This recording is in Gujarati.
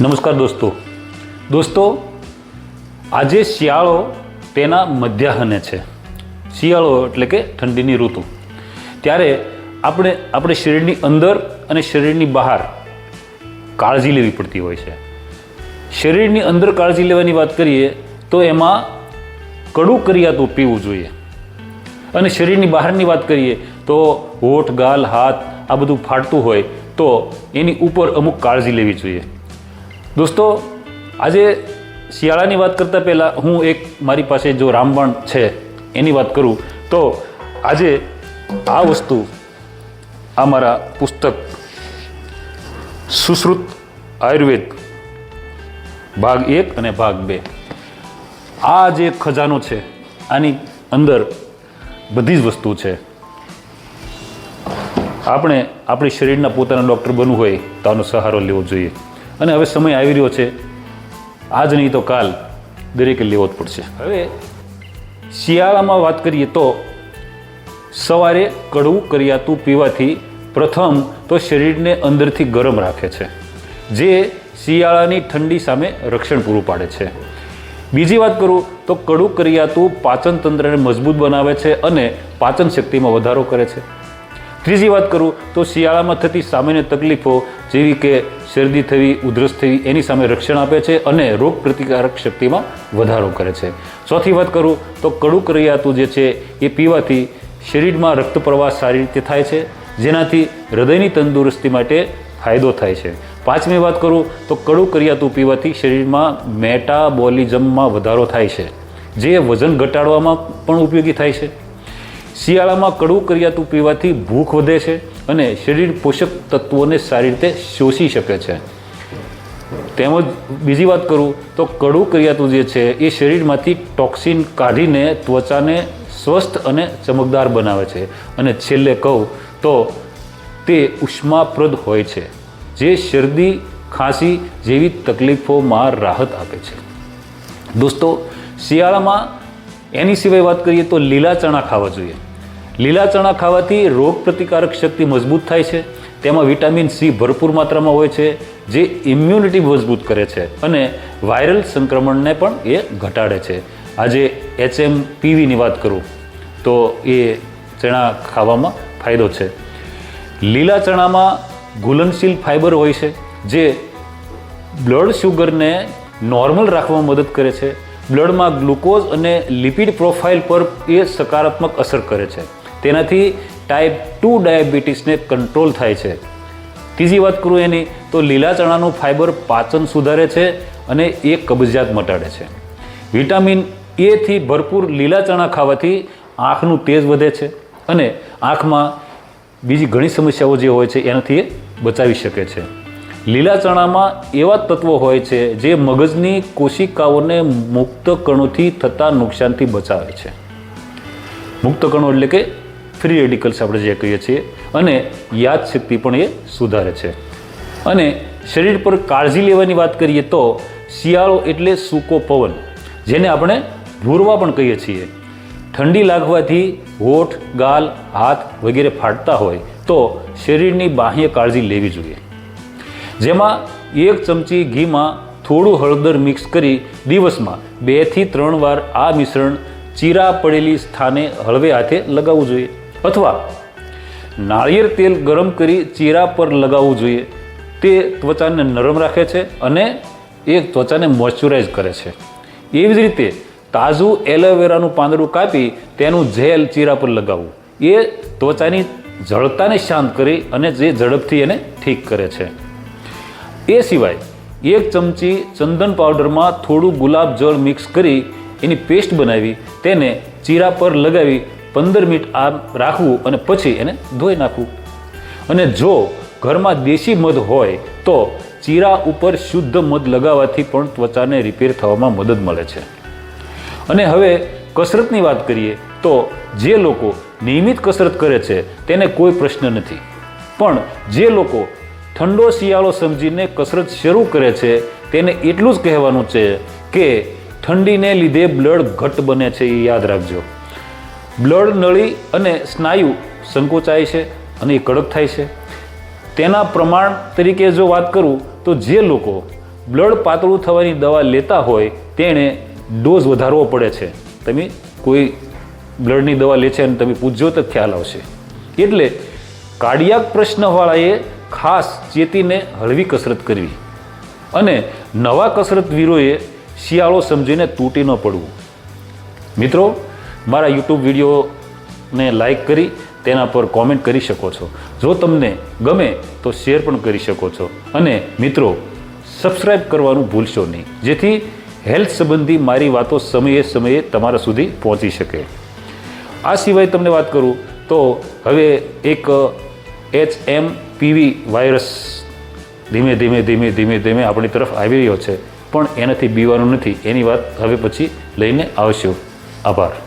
નમસ્કાર દોસ્તો. દોસ્તો, આજે શિયાળો તેના મધ્યાહને છે. શિયાળો એટલે કે ઠંડીની ઋતુ. ત્યારે આપણે આપણે શરીરની અંદર અને શરીરની બહાર કાળજી લેવી પડતી હોય છે. શરીરની અંદર કાળજી લેવાની વાત કરીએ તો એમાં કડું કરિયાતું પીવું જોઈએ. અને શરીરની બહારની વાત કરીએ તો હોઠ, ગાલ, હાથ આ બધું ફાટતું હોય તો એની ઉપર અમુક કાળજી લેવી જોઈએ. દોસ્તો, આજે શિયાળાની વાત કરતાં પહેલાં હું એક મારી પાસે જો રામબણ છે, એની વાત કરું, તો આજે આ વસ્તુ આ મારા પુસ્તક સુશ્રુત આયુર્વેદ, ભાગ એક અને ભાગ બે. આ જે ખજાનો છે, આની અંદર બધી જ વસ્તુ છે. આપણે આપણી શરીરના પોતાના ડૉક્ટર બનવું હોય તો આનો સહારો લેવો જોઈએ. અને હવે સમય આવી રહ્યો છે. આજ નહીં તો કાલ દરેકે લેવો જ પડશે. હવે શિયાળામાં વાત કરીએ તો સવારે કડવું કરિયાતું પીવાથી પ્રથમ તો શરીરને અંદરથી ગરમ રાખે છે જે શિયાળાની ઠંડી સામે રક્ષણ પૂરું પાડે છે. બીજી વાત કરું તો કડું કરિયાતું પાચન તંત્રને મજબૂત બનાવે છે અને પાચન શક્તિમાં વધારો કરે છે. ત્રીજી વાત કરું તો શિયાળામાં થતી સામાન્ય તકલીફો જેવી કે શરદી થવી, ઉધરસ થવી, એની સામે રક્ષણ આપે છે અને રોગ પ્રતિકારક શક્તિમાં વધારો કરે છે. ચોથી વાત કરું તો કડુક કરિયાતું જે છે એ પીવાથી શરીરમાં રક્ત પ્રવાહ સારી રીતે થાય છે, જેનાથી હૃદયની તંદુરસ્તી માટે ફાયદો થાય છે. પાંચમી વાત કરું તો કડું કરિયાતું પીવાથી શરીરમાં મેટાબોલિઝમમાં વધારો થાય છે, જે વજન ઘટાડવામાં પણ ઉપયોગી થાય છે. શિયાળામાં કડવું કરિયાતું પીવાથી ભૂખ વધે છે અને શરીર પોષક તત્વોને સારી રીતે શોષી શકે છે. તેમજ બીજી વાત કરું તો કડવું કરિયાતું જે છે એ શરીરમાંથી ટોક્સિન કાઢીને ત્વચાને સ્વસ્થ અને ચમકદાર બનાવે છે. અને છેલ્લે કહું તો તે ઉષ્માપ્રદ હોય છે, જે શરદી, ખાંસી જેવી તકલીફોમાં રાહત આપે છે. દોસ્તો, શિયાળામાં એની સિવાય વાત કરીએ તો લીલા ચણા ખાવા જોઈએ. લીલા ચણા ખાવાથી રોગ પ્રતિકારક શક્તિ મજબૂત થાય છે. તેમાં વિટામિન સી ભરપૂર માત્રામાં હોય છે, જે ઇમ્યુનિટી મજબૂત કરે છે અને વાયરલ સંક્રમણને પણ એ ઘટાડે છે. આજે એચએમ પીવીની વાત કરું, તો એ ચણા ખાવામાં ફાયદો છે. લીલા ચણામાં ઘુલનશીલ ફાઇબર હોય છે, જે બ્લડ શુગરને નોર્મલ રાખવામાં મદદ કરે છે. બ્લડમાં ગ્લુકોઝ અને લિપિડ પ્રોફાઇલ પર એ સકારાત્મક અસર કરે છે. તેનાથી ટાઈપ ટુ ડાયાબિટીસને કંટ્રોલ થાય છે. ત્રીજી વાત કરું એની, તો લીલા ચણાનું ફાઇબર પાચન સુધારે છે અને એ કબજિયાત મટાડે છે. વિટામિન એથી ભરપૂર લીલા ચણા ખાવાથી આંખનું તેજ વધે છે અને આંખમાં બીજી ઘણી સમસ્યાઓ જે હોય છે એનાથી એ બચાવી શકે છે. લીલા ચણામાં એવા તત્વો હોય છે જે મગજની કોશિકાઓને મુક્ત કણોથી થતા નુકસાનથી બચાવે છે. મુક્ત કણો એટલે કે ફ્રી રેડિકલ્સ આપણે જે કહીએ છીએ અને યાદશક્તિ પણ એ સુધારે છે. અને શરીર પર કાળજી લેવાની વાત કરીએ તો શિયાળો એટલે સૂકો પવન, જેને આપણે ભૂરવા પણ કહીએ છીએ. ઠંડી લાગવાથી હોઠ, ગાલ, હાથ વગેરે ફાટતા હોય તો શરીરની બાહ્ય કાળજી લેવી જોઈએ. જેમાં એક ચમચી ઘીમાં થોડું હળદર મિક્સ કરી દિવસમાં બેથી ત્રણ વાર આ મિશ્રણ ચીરા પડેલી સ્થાને હળવે હાથે લગાવવું જોઈએ. અથવા નાળિયેર તેલ ગરમ કરી ચીરા પર લગાવવું જોઈએ. તે ત્વચાને નરમ રાખે છે અને એ ત્વચાને મોઇશ્ચરાઇઝ કરે છે. એવી જ રીતે તાજું એલોવેરાનું પાંદડું કાપી તેનું જેલ ચીરા પર લગાવવું. એ ત્વચાની જળતાને શાંત કરી અને જે ઝડપથી એને ઠીક કરે છે. એ સિવાય એક ચમચી ચંદન પાવડરમાં થોડું ગુલાબ જળ મિક્સ કરી એની પેસ્ટ બનાવી તેને ચીરા પર લગાવી પંદર મિનિટ આમ રાખવું અને પછી એને ધોઈ નાખવું. અને જો ઘરમાં દેશી મધ હોય, તો ચીરા ઉપર શુદ્ધ મધ લગાવવાથી પણ ત્વચાને રિપેર થવામાં મદદ મળે છે. અને હવે કસરતની વાત કરીએ, તો જે લોકો નિયમિત કસરત કરે છે, તેને કોઈ પ્રશ્ન નથી. પણ જે લોકો ઠંડો શિયાળો સમજીને કસરત શરૂ કરે છે, તેને એટલું જ કહેવાનું છે કે ઠંડીને લીધે બ્લડ ઘટ બને છે, એ યાદ રાખજો. બ્લડ, નળી અને સ્નાયુ સંકોચાય છે અને એ કડક થાય છે. તેના પ્રમાણ તરીકે જો વાત કરું, તો જે લોકો બ્લડ પાતળું થવાની દવા લેતા હોય, તેણે ડોઝ વધારવો પડે છે. તમે કોઈ બ્લડની દવા લે છે અને તમે પૂછજો તો ખ્યાલ આવશે. એટલે કાર્ડિયાક પ્રશ્નવાળાએ ખાસ ચેતીને હળવી કસરત કરવી અને નવા કસરતવીરોએ શિયાળો સમજીને તૂટી ન પડવું. મિત્રો મારા યુટ્યુબ વિડીયોને લાઇક કરી, તેના પર કોમેન્ટ કરી શકો છો. જો તમને ગમે તો શેર પણ કરી શકો છો. અને મિત્રો સબસ્ક્રાઈબ કરવાનું ભૂલશો નહીં. જેથી હેલ્થ સંબંધી મારી વાતો સમયે સમયે તમારા સુધી પહોંચી શકે. આ સિવાય તમને વાત કરું તો હવે એક એચ એમ પીવી વાયરસ ધીમે ધીમે ધીમે ધીમે ધીમે આપણી તરફ આવી રહ્યો છે. પણ એનાથી બીવાનું નથી. એની વાત હવે પછી લઈને આવશું. આભાર.